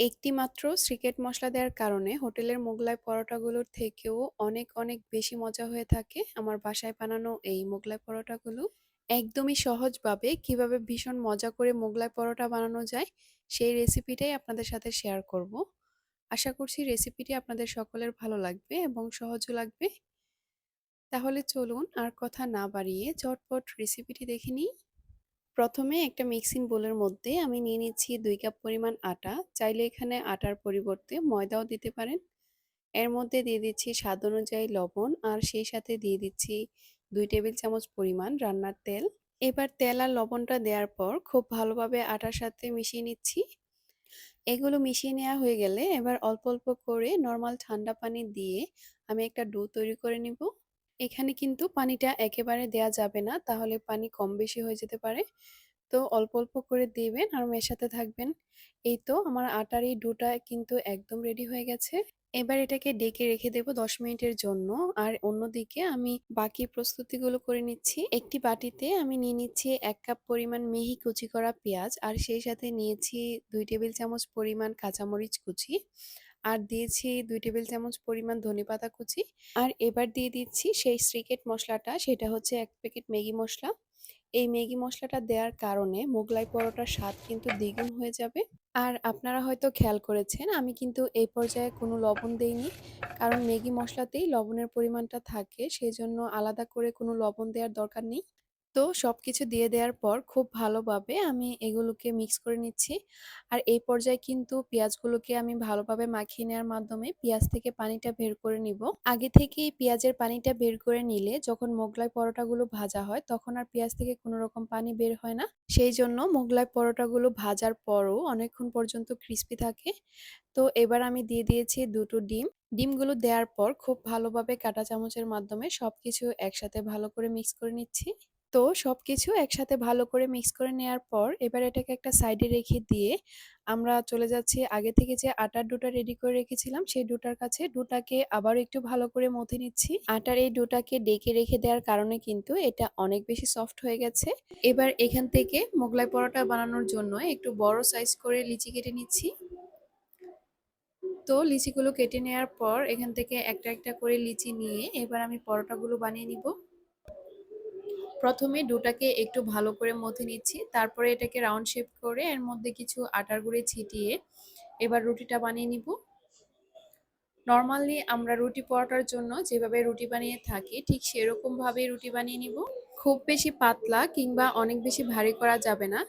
একটি মাত্র সিক্রেট মসলা দেওয়ার কারণে হোটেলের মোগলাই পরোটাগুলোর থেকেও অনেক, অনেক বেশি মজা হয়ে থাকে আমার বাসায় বানানো এই মোগলাই পরোটাগুলো। একদমই সহজভাবে কীভাবে ভীষণ মজা করে মোগলাই পরোটা বানানো যায়, সেই রেসিপিটাই আপনাদের সাথে শেয়ার করব। আশা করছি রেসিপিটি আপনাদের সকলের ভালো লাগবে এবং সহজও লাগবে। তাহলে চলুন আর কথা না বাড়িয়ে ঝটপট রেসিপিটি দেখে নিই। প্রথমে একটা মিক্সিং বোলের মধ্যে আমি নিয়ে নিচ্ছি দুই কাপ পরিমাণ আটা। চাইলে এখানে আটার পরিবর্তে ময়দাও দিতে পারেন। এর মধ্যে দিয়ে দিচ্ছি স্বাদ অনুযায়ী লবণ আর সেই সাথে দিয়ে দিচ্ছি দুই টেবিল চামচ পরিমাণ রান্নার তেল। এবার তেল আর লবণটা দেওয়ার পর খুব ভালোভাবে আটার সাথে মিশিয়ে নিচ্ছি। এগুলো মিশিয়ে নেওয়া হয়ে গেলে এবার অল্প অল্প করে নর্মাল ঠান্ডা পানি দিয়ে আমি একটা ডো তৈরি করে নিব। এখানে কিন্তু পানিটা একেবারে দেয়া যাবে না। তাহলে পানি কম বেশি হয়ে যেতে পারে। তো অল্প অল্প করে দিবেন আর মেশাতে থাকবেন। এই তো আমার আটার এই ডোটা কিন্তু একদম রেডি হয়ে গেছে। এবার এটাকে ডেকে রেখে দেবো দশ মিনিটের জন্য। আর অন্যদিকে আমি বাকি প্রস্তুতিগুলো করে নিচ্ছি। একটি বাটিতে আমি নিয়ে নিচ্ছি এক কাপ পরিমাণ মিহি কুচি করা পেঁয়াজ। আর সেই সাথে নিয়েছি দুই টেবিল চামচ পরিমাণ কাঁচামরিচ কুচি। আর দিয়েছি দুই টেবিল চামচ পরিমাণ ধনেপাতা কুচি। আর এবার দিয়ে দিচ্ছি সেই স্রিকেট মশলাটা, সেটা হচ্ছে এক প্যাকেট ম্যাগি মশলা। এই ম্যাগি মশলাটা দেওয়ার কারণে মোগলাই পরোটার স্বাদ কিন্তু দ্বিগুণ হয়ে যাবে। আর আপনারা হয়তো খেয়াল করেছেন, আমি কিন্তু এই পর্যায়ে কোনো লবণ দেইনি। কারণ ম্যাগি মশলাতেই লবণের পরিমাণটা থাকে সেই জন্য আলাদা করে কোনো লবণ দেওয়ার দরকার নেই। তো সব কিছু দিয়ে দেওয়ার পর খুব ভালোভাবে আমি এগুলোকে মিক্স করে নিচ্ছি। আর এই পর্যায়ে কিন্তু পেঁয়াজগুলোকে আমি ভালোভাবে মাখিয়ে নেওয়ার মাধ্যমে পেঁয়াজ থেকে পানিটা বের করে নিব। আগে থেকেই পেঁয়াজের পানিটা বের করে নিলে যখন মোগলাই পরোটাগুলো ভাজা হয় তখন আর পেঁয়াজ থেকে কোনো রকম পানি বের হয় না। সেই জন্য মোগলাই পরোটাগুলো ভাজার পরও অনেকক্ষণ পর্যন্ত ক্রিস্পি থাকে। তো এবার আমি দিয়ে দিয়েছি দুটো ডিম। ডিমগুলো দেওয়ার পর খুব ভালোভাবে কাঁটা চামচের মাধ্যমে সব কিছু একসাথে ভালো করে মিক্স করে নিচ্ছি। তো সব কিছু একসাথে ভালো করে মিক্স করে নেওয়ার পর এবার এটাকে একটা সাইডে রেখে দিয়ে আমরা চলে যাচ্ছি আগে থেকে যে আটার ডোটা রেডি করে রেখেছিলাম, সেই ডোটার কাছে। ডোটাকে আবার একটু ভালো করে মথে নিচ্ছি। আটার এই ডোটাকে ডেকে রেখে দেওয়ার কারণে কিন্তু এটা অনেক বেশি সফট হয়ে গেছে। এবার এখান থেকে মোগলাই পরোটা বানানোর জন্য একটু বড় সাইজ করে লিচি কেটে নিচ্ছি। তো লিচিগুলো কেটে নেওয়ার পর এখান থেকে একটা একটা করে লিচি নিয়ে এবার আমি পরোটাগুলো বানিয়ে নিব। প্রথমে ডোটাকে একটু ভালো করে মথে নিচ্ছি, তারপরে এটাকে রাউন্ড শেপ করে এর মধ্যে কিছু আটার গুঁড়ে ছিটিয়ে এবার রুটিটা বানিয়ে নিব। নর্মালি আমরা রুটি পরোটার জন্য যেভাবে রুটি বানিয়ে থাকি ঠিক সেরকমভাবেই রুটি বানিয়ে নিব। খুব বেশি পাতলা কিংবা অনেক বেশি ভারী করা যাবে না।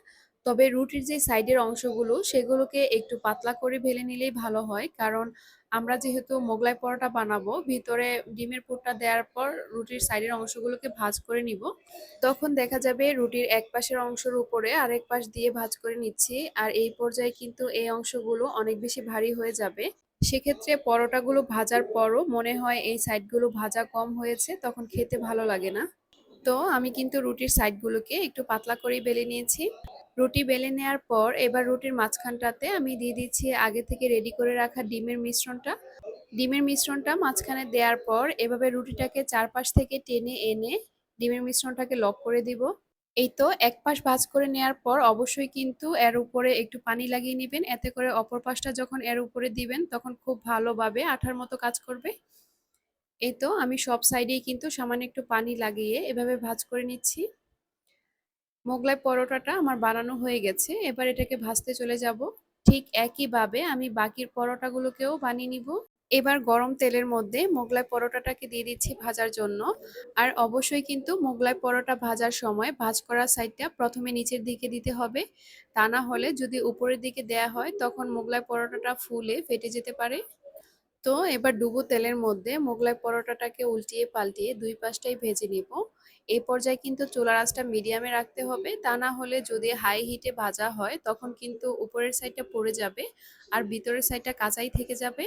তবে রুটির যে সাইডের অংশগুলো, সেগুলোকে একটু পাতলা করে ভেলে নিলেই ভালো হয়। কারণ আমরা যেহেতু মোগলাই পরোটা বানাবো, ভিতরে ডিমের পুরটা দেওয়ার পর রুটির সাইডের অংশগুলোকে ভাজ করে নিব। তখন দেখা যাবে রুটির এক পাশের অংশের উপরে আরেক পাশ দিয়ে ভাজ করে নিচ্ছি। আর এই পর্যায়ে কিন্তু এই অংশগুলো অনেক বেশি ভারী হয়ে যাবে। সেক্ষেত্রে পরোটাগুলো ভাজার পরও মনে হয় এই সাইডগুলো ভাজা কম হয়েছে, তখন খেতে ভালো লাগে না। তো আমি কিন্তু রুটির সাইডগুলোকে একটু পাতলা করেই বেলে নিয়েছি। রুটি বেলে নেওয়ার পর এবার রুটির মাঝখানটাতে আমি দিয়ে দিচ্ছি আগে থেকে রেডি করে রাখা ডিমের মিশ্রণটা। ডিমের মিশ্রণটা মাঝখানে দেওয়ার পর এভাবে রুটিটাকে চারপাশ থেকে টেনে এনে ডিমের মিশ্রণটাকে লক করে দিব। এই তো এক পাশ ভাজ করে নেওয়ার পর অবশ্যই কিন্তু এর উপরে একটু পানি লাগিয়ে নেবেন। এতে করে অপর পাশটা যখন এর উপরে দিবেন তখন খুব ভালোভাবে আঠার মতো কাজ করবে। এই তো আমি সব সাইডেই কিন্তু সামান্য একটু পানি লাগিয়ে এভাবে ভাজ করে নিচ্ছি। মোগলাই পরোটাটা আমার বানানো হয়ে গেছে। এবার এটাকে ভাজতে চলে যাব। ঠিক একইভাবে আমি বাকির পরোটাগুলোকেও বানিয়ে নিব। এবার গরম তেলের মধ্যে মোগলাই পরোটাটাকে দিয়ে দিচ্ছি ভাজার জন্য। আর অবশ্যই কিন্তু মোগলাই পরোটা ভাজার সময় ভাজ করা সাইডটা প্রথমে নিচের দিকে দিতে হবে। তা না হলে যদি উপরের দিকে দেয়া হয় তখন মোগলাই পরোটাটা ফুলে ফেটে যেতে পারে। তো এবার ডুবো তেলের মধ্যে মোগলাই পরোটাটাকে উল্টিয়ে পাল্টিয়ে দুই পাশটাই ভেজে নিব। এই পর্যায়ে কিন্তু চুলার আঁচটা মিডিয়ামে রাখতে হবে। তা না হলে যদি হাই হিটে ভাজা হয়, তখন কিন্তু উপরের সাইডটা পড়ে যাবে আর ভিতরের সাইডটা কাঁচাই থেকে যাবে।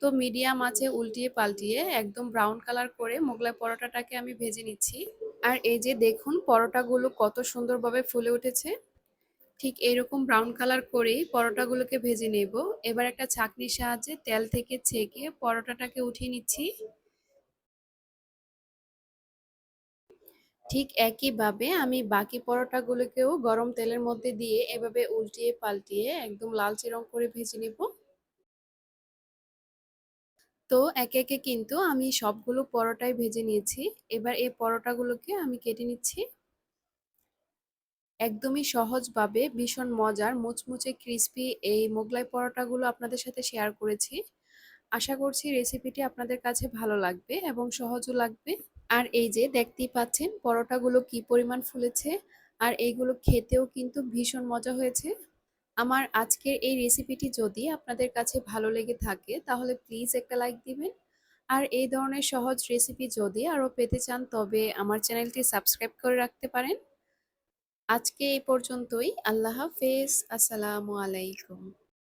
তো মিডিয়াম আছে উল্টিয়ে পাল্টিয়ে একদম ব্রাউন কালার করে মোগলাই পরোটাটাকে আমি ভেজে নিচ্ছি। আর এই যে দেখুন পরোটাগুলো কত সুন্দরভাবে ফুলে উঠেছে। ঠিক এইরকম ব্রাউন কালার করেই পরোটাগুলোকে ভেজে নেব। এবার একটা ছাকনির সাহায্যে তেল থেকে ছেঁকে পরোটাটাকে উঠিয়ে নিচ্ছি। ঠিক একইভাবে আমি বাকি পরোটাগুলোকেও গরম তেলের মধ্যে দিয়ে এভাবে উল্টিয়ে পাল্টিয়ে একদম লালচে রং করে ভেজে নেব। তো একে একে কিন্তু আমি সবগুলো পরোটাই ভেজে নিয়েছি। এবার এই পরোটাগুলোকে আমি কেটে নিচ্ছি। একদমই সহজভাবে ভীষণ মজার, মুচমুচে, ক্রিস্পি এই মোগলাই পরোটাগুলো আপনাদের সাথে শেয়ার করেছি। আশা করছি রেসিপিটি আপনাদের কাছে ভালো লাগবে এবং সহজও লাগবে। আর এই যে দেখতেই পাচ্ছেন পরোটাগুলো কি পরিমাণ ফুলেছে আর এইগুলো খেতেও কিন্তু ভীষণ মজা হয়েছে। আমার আজকের এই রেসিপিটি যদি আপনাদের কাছে ভালো লেগে থাকে তাহলে প্লিজ একটা লাইক দিবেন। আর এই ধরনের সহজ রেসিপি যদি আরও পেতে চান তবে আমার চ্যানেলটি সাবস্ক্রাইব করে রাখতে পারেন। আজকে এই পর্যন্তই। আল্লাহ হাফেজ। আসসালামু আলাইকুম।